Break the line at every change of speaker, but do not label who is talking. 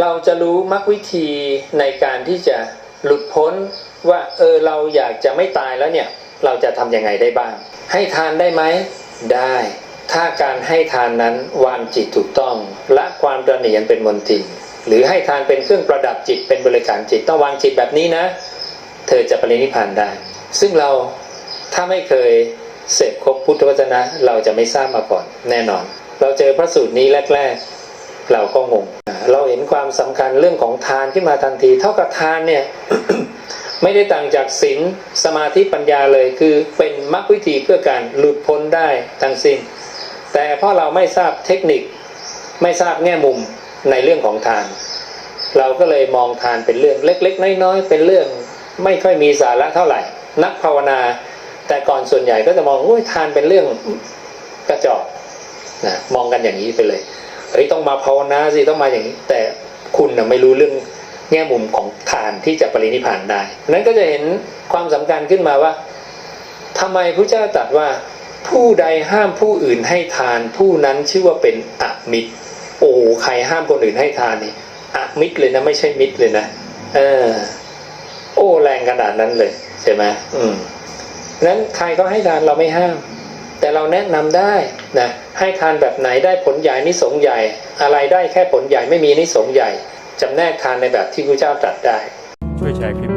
เราจะรู้มรรควิธีในการที่จะหลุดพ้นว่าเออเราอยากจะไม่ตายแล้วเนี่ยเราจะทำยังไงได้บ้าง ให้ทานได้ไหมได้ ถ้าการให้ทานนั้นวางจิตถูกต้องละความตระหนี่อันเป็นมนทินหรือให้ทานเป็นเครื่องประดับจิตเป็นบริการจิตต้องวางจิตแบบนี้นะ เธอจะปรินิพานได้ ซึ่งเราถ้าไม่เคยเสพครบพุทธวจนะ เราจะไม่ทราบมาก่อนแน่นอน เราเจอพระสูตรนี้แรก ๆ เราก็งงเราเห็นความสำคัญเรื่องของทานขึ้นมาทันที เท่ากับทานเนี่ยไม่ได้ต่างจากศีลสมาธิปัญญาเลยคือเป็นมรรควิธีเพื่อการหลุดพ้นได้ทั้งสิ้น แต่เพราะเราไม่ทราบเทคนิค ไม่ทราบแง่มุมในเรื่องของทาน เราก็เลยมองทานเป็นเรื่องเล็ก ๆ น้อยๆเป็นเรื่องไม่ค่อยมีสาระเท่าไหร่ นักภาวนา แต่ก่อนส่วนใหญ่ก็จะมองโอ้ยทานเป็นเรื่องกระจอกนะมองกันอย่างนี้ไปเลย ฮ้ยต้องมาภาวนาสิต้องมาอย่างนี้ แต่คุณนะไม่รู้เรื่องแง่มุมของทานที่จะปรินิพานได้นั้นก็จะเห็นความสำคัญขึ้นมาว่าทำไมพระเจ้าตรัสว่า ผู้ใดห้ามผู้อื่นให้ทาน ผู้นั้นชื่อว่าเป็นอมิตร โอ้ใครห้ามคนอื่นให้ทานนี่อมิตรเลยนะไม่ใช่มิตรเลยนะเออโอ้แรงขนาดนั้นเลยใช่ไหมอืมนั้นใครก็ให้ทานเราไม่ห้าม แต่เราแนะนำได้นะให้ทานแบบไหนได้ผลใหญ่นิสงใหญ่ อะไรได้แค่ผลใหญ่ไม่มีนิสงใหญ่จำแนกทานในแบบที่พระเจ้าตรัสได้
ช่วยแชร์คลิป